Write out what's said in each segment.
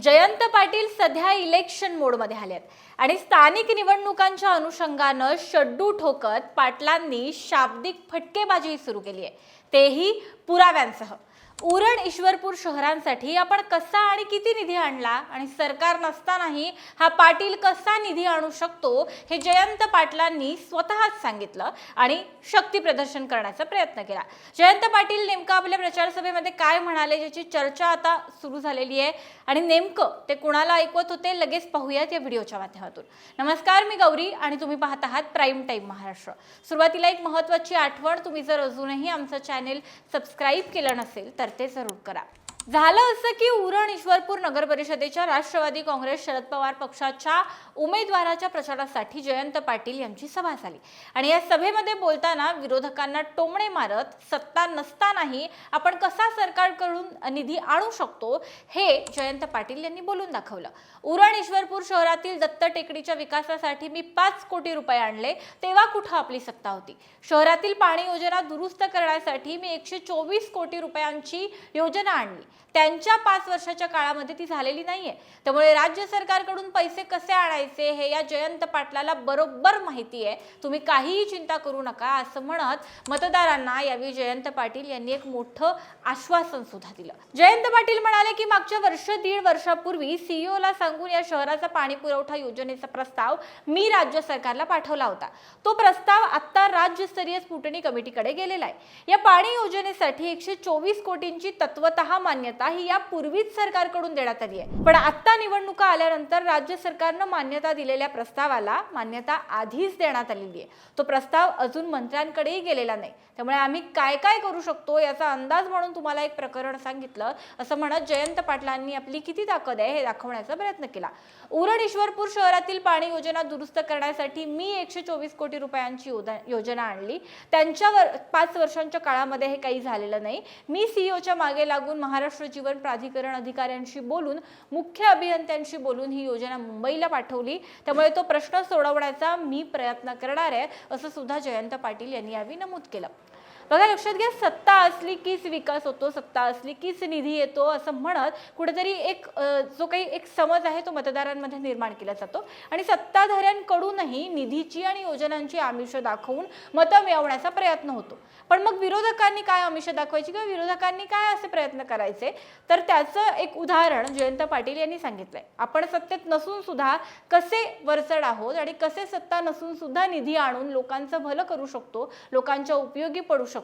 जयंत पाटील सध्या इलेक्शन मोडमध्ये आले आहेत. आणि स्थानिक निवडणुकांच्या अनुषंगानं शड्डू ठोकत पाटलांनी शाब्दिक फटकेबाजी सुरू केली आहे. तेही पुराव्यांसह. उरण ईश्वरपूर शहरांसाठी आपण कसा आणि किती निधी आणला आणि सरकार नसतानाही हा पाटील कसा निधी आणू शकतो हे जयंत पाटलांनी स्वतःच सांगितलं आणि शक्ती प्रदर्शन करण्याचा प्रयत्न केला. जयंत पाटील नेमकं आपल्या प्रचारसभेमध्ये काय म्हणाले ज्याची चर्चा आता सुरू झालेली आहे आणि नेमकं ते कुणाला ऐकवत होते लगेच पाहूयात या व्हिडिओच्या माध्यमातून. नमस्कार मी गौरी आणि तुम्ही पाहत आहात प्राईम टाईम महाराष्ट्र. सुरुवातीला एक महत्त्वाची आठवण तुम्ही जर अजूनही आमचं चॅनेल सबस्क्राईब केलं नसेल तर ते जरूर करा. झालं असं की उरण ईश्वरपूर नगर परिषदेच्या राष्ट्रवादी काँग्रेस शरद पवार पक्षाच्या उमेदवाराच्या प्रचारासाठी जयंत पाटील यांची सभा झाली. आणि या सभेमध्ये बोलताना विरोधकांना टोमणे मारत सत्ता नसतानाही आपण कसा सरकारकडून निधी आणू शकतो हे जयंत पाटील यांनी बोलून दाखवलं. उरण ईश्वरपूर शहरातील दत्त टेकडीच्या विकासासाठी मी पाच कोटी रुपये आणले तेव्हा कुठं आपली सत्ता होती? शहरातील पाणी योजना दुरुस्त करण्यासाठी मी एकशे चोवीस कोटी रुपयांची योजना आणली. त्यांच्या पाच वर्षाच्या काळामध्ये ती झालेली नाहीये. त्यामुळे राज्य सरकारकडून पैसे कसे आणायचे हे या जयंत पाटलाला बरोबर माहिती आहे. तुम्ही काहीही चिंता करू नका असं म्हणत मतदारांना यावेळी जयंत पाटील यांनी एक मोठं आश्वासन सुद्धा दिलं. जयंत पाटील म्हणाले की मागच्या वर्ष दीड वर्षापूर्वी सीईओ ला सांगून या शहराचा पाणी पुरवठा योजनेचा प्रस्ताव मी राज्य सरकारला पाठवला होता. तो प्रस्ताव आता राज्यस्तरीय स्फुटणी कमिटीकडे गेलेला आहे. या पाणी योजनेसाठी एकशे चोवीस कोटींची तत्वतः मान्यता ही यापूर्वीच सरकारकडून देण्यात आली आहे. पण आता निवडणुका आल्यानंतर राज्य सरकारनं मान्यता दिलेल्या प्रस्तावाला मान्यता आधीच देण्यात आलेली आहे. तो प्रस्ताव अजून मंत्र्यांकडेही गेलेला नाही. त्यामुळे आम्ही काय काय करू शकतो याचा अंदाज म्हणून तुम्हाला एक प्रकरण सांगितलं. असं म्हणत जयंत पाटलांनी आपली किती ताकद आहे हे दाखवण्याचा प्रयत्न केला. उरण ईश्वरपूर शहरातील पाणी योजना दुरुस्त करण्यासाठी मी एकशे चोवीस कोटी रुपयांची योजना आणली. त्यांच्यावर पाच वर्षांच्या काळामध्ये हे काही झालेलं नाही. मी सीईओच्या मागे लागून महाराष्ट्र जीवन प्राधिकरण अधिकाऱ्यांशी बोलून मुख्य अभियंत्यांशी बोलून ही योजना मुंबईला पाठवली. त्यामुळे तो प्रश्न सोडवण्याचा मी प्रयत्न करणार आहे असं सुद्धा जयंत पाटील यांनी यावेळी नमूद केलं. बघा लक्षात घ्या सत्ता असली कीच विकास होतो सत्ता असली कीच निधी येतो असं म्हणत कुठेतरी एक जो काही एक समज आहे तो मतदारांमध्ये निर्माण केला जातो. आणि सत्ताधाऱ्यांकडूनही निधीची आणि योजनांची आमिष दाखवून मतं मिळवण्याचा प्रयत्न होतो. पण मग विरोधकांनी काय आमिष दाखवायची किंवा विरोधकांनी काय असे प्रयत्न करायचे? तर त्याचं एक उदाहरण जयंत पाटील यांनी सांगितलंय. आपण सत्तेत नसून सुद्धा कसे वरचढ आहोत आणि कसे सत्ता नसून सुद्धा निधी आणून लोकांचं भलं करू शकतो लोकांच्या उपयोगी पडू शकतो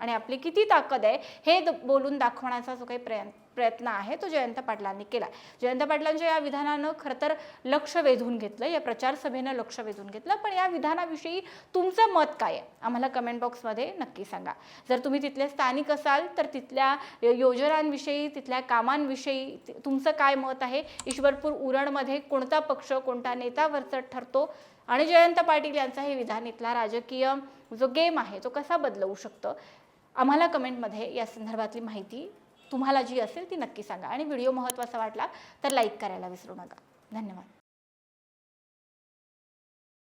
आणि आपली किती ताकद आहे हे द- बोलून दाखवण्याचा जो काही प्रयत्न प्रयत्न आहे तो जयंत पाटलांनी केला जयंत पाटलांच्या या विधानानं खरं तर लक्ष वेधून घेतलं या प्रचार सभेनं लक्ष वेधून घेतलं पण या विधानाविषयी तुमचं मत काय आहे? आम्हाला कमेंट बॉक्समध्ये नक्की सांगा. जर तुम्ही तिथले स्थानिक असाल तर तिथल्या योजनांविषयी तिथल्या कामांविषयी तुमचं काय मत आहे? ईश्वरपूर उरणमध्ये कोणता पक्ष कोणता नेता वरचट ठरतो? आणि जयंत पाटील यांचा हे विधान इथला राजकीय जो गेम आहे तो कसा बदलवू शकतं? आम्हाला कमेंटमध्ये या संदर्भातली माहिती तुम्हाला जी असेल ती नक्की सांगा. आणि व्हिडिओ महत्त्वाचा वाटला तर लाईक करायला विसरू नका. धन्यवाद.